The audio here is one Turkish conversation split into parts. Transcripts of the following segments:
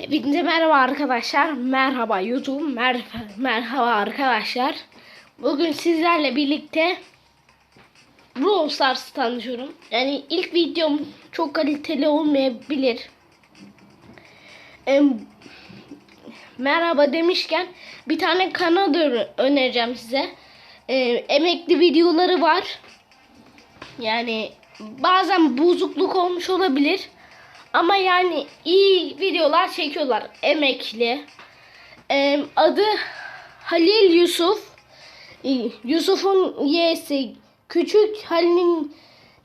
Hepinize merhaba arkadaşlar. Merhaba YouTube. Mer merhaba arkadaşlar. Bugün sizlerle birlikte Brawl Stars tanışıyorum. Yani ilk videom çok kaliteli olmayabilir. Em, merhaba demişken bir tane kanal önereceğim size. Ee, emekli videoları var. Yani bazen bozukluk olmuş olabilir. Ama yani iyi videolar çekiyorlar. Emekli. Ee, adı Halil Yusuf. Yusuf'un Y'si küçük, Halil'in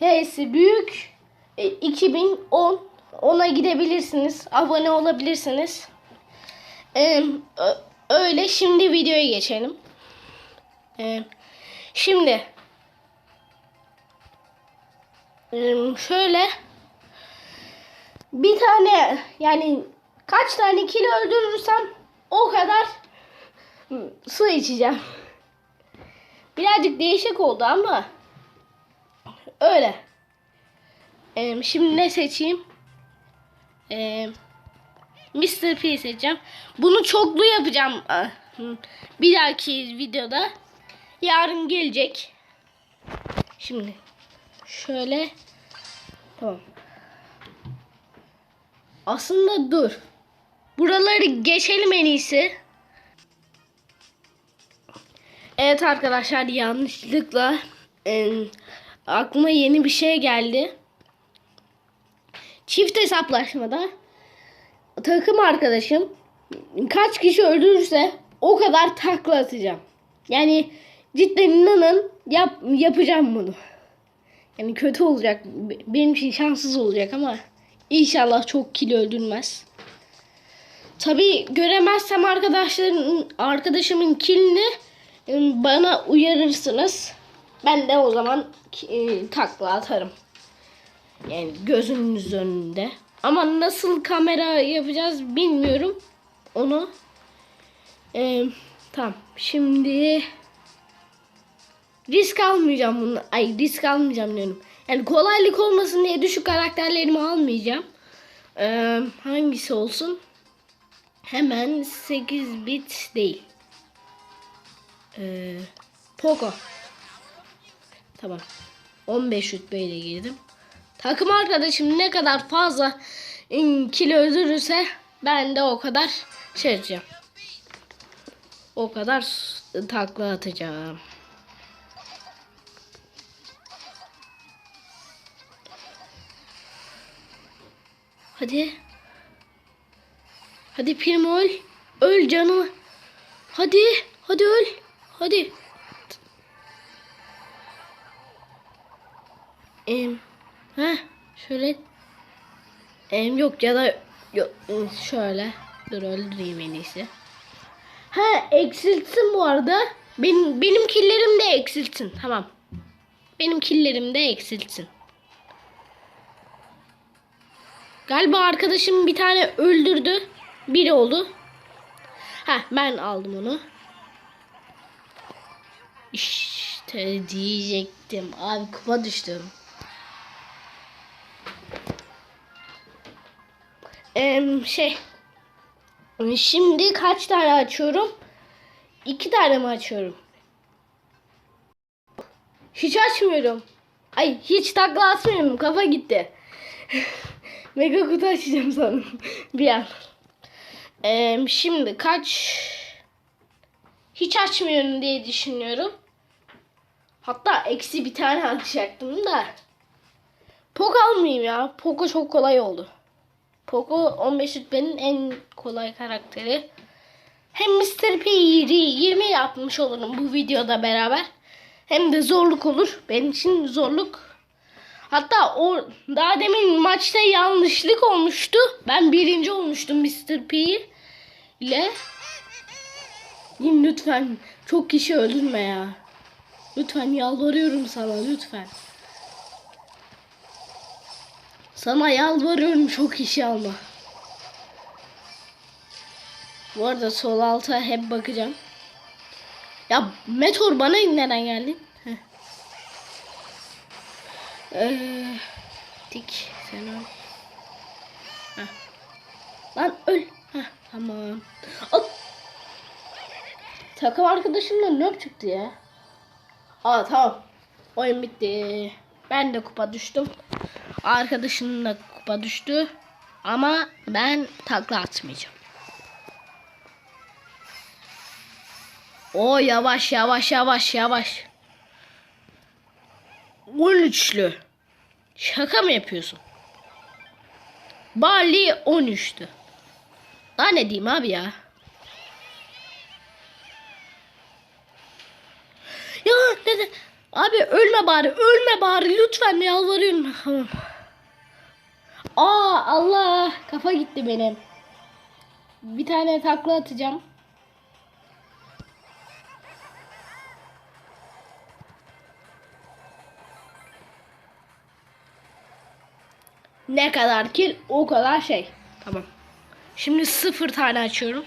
H'si büyük. Ee, 2010 ona gidebilirsiniz. Abone olabilirsiniz. Ee, öyle şimdi videoya geçelim. Ee, şimdi şöyle bir tane yani kaç tane kilo öldürürsem o kadar su içeceğim. Birazcık değişik oldu ama öyle. Ee, şimdi ne seçeyim? Ee, Mr. P seçeceğim. Bunu çoklu yapacağım. Ah. Bir dahaki videoda. Yarın gelecek. Şimdi şöyle tamam. Aslında dur. Buraları geçelim en iyisi. Evet arkadaşlar yanlışlıkla e, aklıma yeni bir şey geldi. Çift hesaplaşmada takım arkadaşım kaç kişi öldürürse o kadar takla atacağım. Yani cidden inanın yap, yapacağım bunu. Yani kötü olacak. Benim için şanssız olacak ama inşallah çok kilo öldürmez. Tabi göremezsem arkadaşların arkadaşımın kilini e, bana uyarırsınız. Ben de o zaman e, takla atarım. Yani gözünüz önünde. Ama nasıl kamera yapacağız bilmiyorum. Onu. E, tamam. Şimdi risk almayacağım bunu. Ay risk almayacağım diyorum. Yani kolaylık olmasın diye düşük karakterlerimi almayacağım. Ee, hangisi olsun? Hemen 8 bit değil. Ee, Poco. Tamam. 15 rütbeyle girdim. Takım arkadaşım ne kadar fazla kilo öldürürse ben de o kadar şey yapacağım. O kadar takla atacağım. Hadi. Hadi Primo öl. Öl canım. Hadi. Hadi öl. Hadi. Em, ha şöyle. Em, yok ya da yok şöyle. Dur öldüreyim en iyisi. Ha eksiltsin bu arada. Benim, benim killerim de eksiltsin. Tamam. Benim killerim de eksiltsin. Galiba arkadaşım bir tane öldürdü. Bir oldu. Ha ben aldım onu. İşte diyecektim. Abi kupa düştüm. Em, şey. Şimdi kaç tane açıyorum? İki tane mi açıyorum? Hiç açmıyorum. Ay hiç takla atmıyorum. Kafa gitti. Mega kutu açacağım sanırım. bir an. Ee, şimdi kaç hiç açmıyorum diye düşünüyorum. Hatta eksi bir tane açacaktım da. Poco almayayım ya. Poco çok kolay oldu. Poco 15 rütbenin en kolay karakteri. Hem Mr. P'yi 20 yapmış olurum bu videoda beraber. Hem de zorluk olur. Benim için zorluk Hatta o daha demin maçta yanlışlık olmuştu. Ben birinci olmuştum Mr. P ile. Lütfen çok kişi öldürme ya. Lütfen yalvarıyorum sana lütfen. Sana yalvarıyorum çok kişi alma. Bu arada sol alta hep bakacağım. Ya Meteor bana neden geldin? Heh. Ee, dik öl. Heh. Lan öl. Tamam. At. Takım arkadaşımla nöp çıktı ya. Aa tamam. Oyun bitti. Ben de kupa düştüm. Arkadaşım da kupa düştü. Ama ben takla atmayacağım. O yavaş yavaş yavaş yavaş. 13'lü. Şaka mı yapıyorsun? Bali 13'tü. Daha ne diyeyim abi ya? Ya dede abi ölme bari ölme bari lütfen yalvarıyorum. Aa Allah kafa gitti benim. Bir tane takla atacağım. Ne kadar kil o kadar şey. Tamam. Şimdi sıfır tane açıyorum.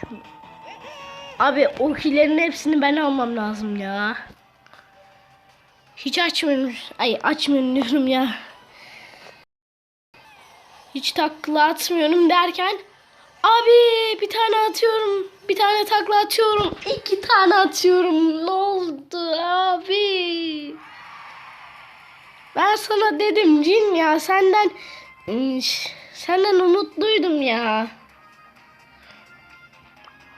Şimdi- Abi o killerin hepsini ben almam lazım ya. Hiç açmıyorum. Ay açmıyorum diyorum ya. Hiç takla atmıyorum derken abi bir tane atıyorum. Bir tane takla atıyorum. iki tane atıyorum. Ne oldu abi? Ben sana dedim cin ya senden senden umutluydum ya.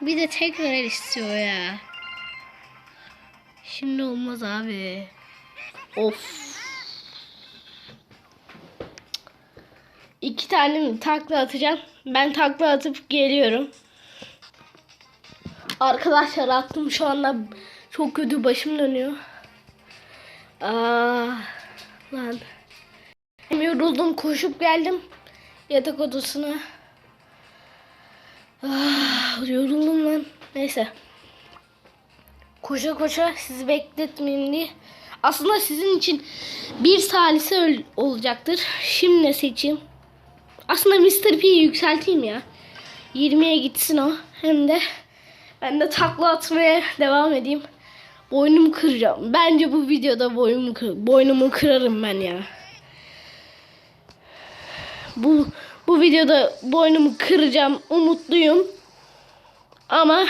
Bir de tekrar istiyor ya. Şimdi olmaz abi. Of. İki tane takla atacağım. Ben takla atıp geliyorum. Arkadaşlar attım şu anda çok kötü başım dönüyor. Aa, lan. Hem yoruldum koşup geldim yatak odasına. Ah, yoruldum lan. Neyse. Koşa koşa sizi bekletmeyeyim diye. Aslında sizin için bir salise olacaktır. Şimdi seçeyim? Aslında Mr. P'yi yükselteyim ya. 20'ye gitsin o. Hem de ben de takla atmaya devam edeyim. Boynumu kıracağım. Bence bu videoda boynumu, kır boynumu kırarım ben ya. Bu bu videoda boynumu kıracağım. Umutluyum. Ama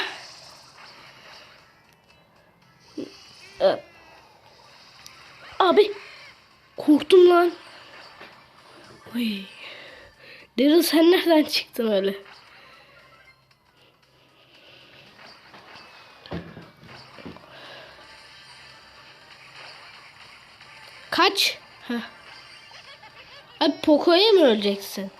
Abi korktum lan. Oy. Daryl sen nereden çıktın öyle? Kaç? Heh. Abi Poco'ya mı öleceksin?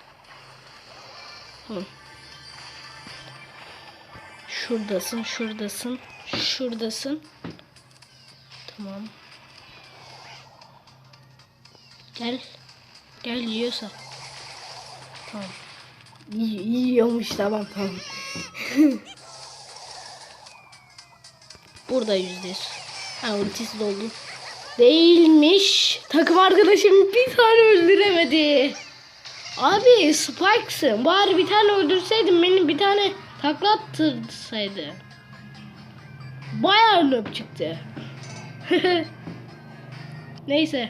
Şuradasın, şuradasın, şuradasın. Tamam. Gel. Gel yiyorsa. Tamam. Y- yiyormuş tamam tamam. Burada yüzde yüz. Ha ultisi doldu. Değilmiş. Takım arkadaşım bir tane öldüremedi. Abi Spikes'ın. Bari bir tane öldürseydin benim bir tane takla attırsaydı. Bayağı nöp çıktı. Neyse.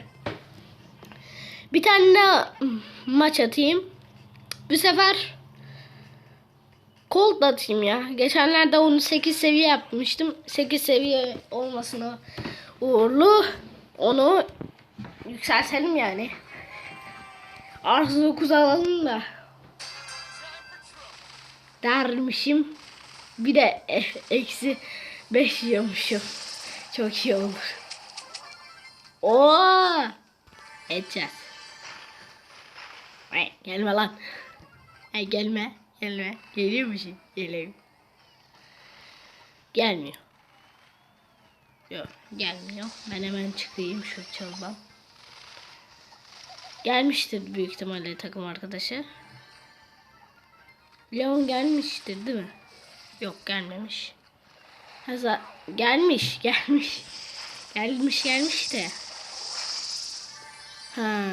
Bir tane daha maç atayım. Bu sefer Colt atayım ya. Geçenlerde onu 8 seviye yapmıştım. 8 seviye olmasına uğurlu. Onu yükseltelim yani. Artı 9 alalım da. Dermişim. Bir de e- eksi 5 yiyormuşum. Çok iyi olur. Oo! Edeceğiz. Ay, gelme lan. Ay gelme. Gelme. Geliyor musun? Geliyor. Gelmiyor. Yok gelmiyor. Ben hemen çıkayım şu çaldan. Gelmiştir büyük ihtimalle takım arkadaşı. Leon gelmiştir değil mi? Yok gelmemiş. Haza gelmiş gelmiş. Gelmiş gelmiş de. Ha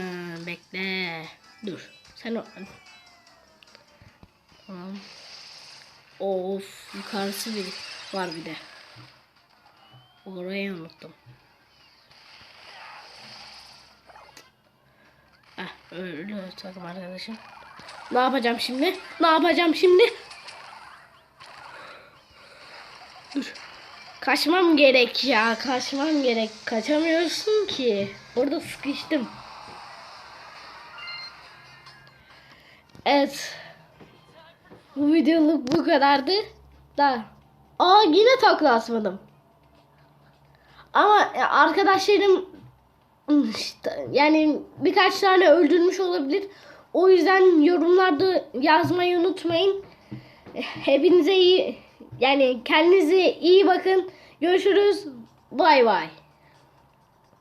bekle. Dur. Sen o... Tamam. Of yukarısı bir var bir de. Orayı unuttum. Ah öldü takım arkadaşım. Ne yapacağım şimdi? Ne yapacağım şimdi? Dur. Kaçmam gerek ya. Kaçmam gerek. Kaçamıyorsun ki. Orada sıkıştım. Evet. Bu videoluk bu kadardı. Da. Aa yine takla atmadım. Ama arkadaşlarım işte, yani birkaç tane öldürmüş olabilir. O yüzden yorumlarda yazmayı unutmayın. Hepinize iyi yani kendinize iyi bakın. Görüşürüz. Bay bay.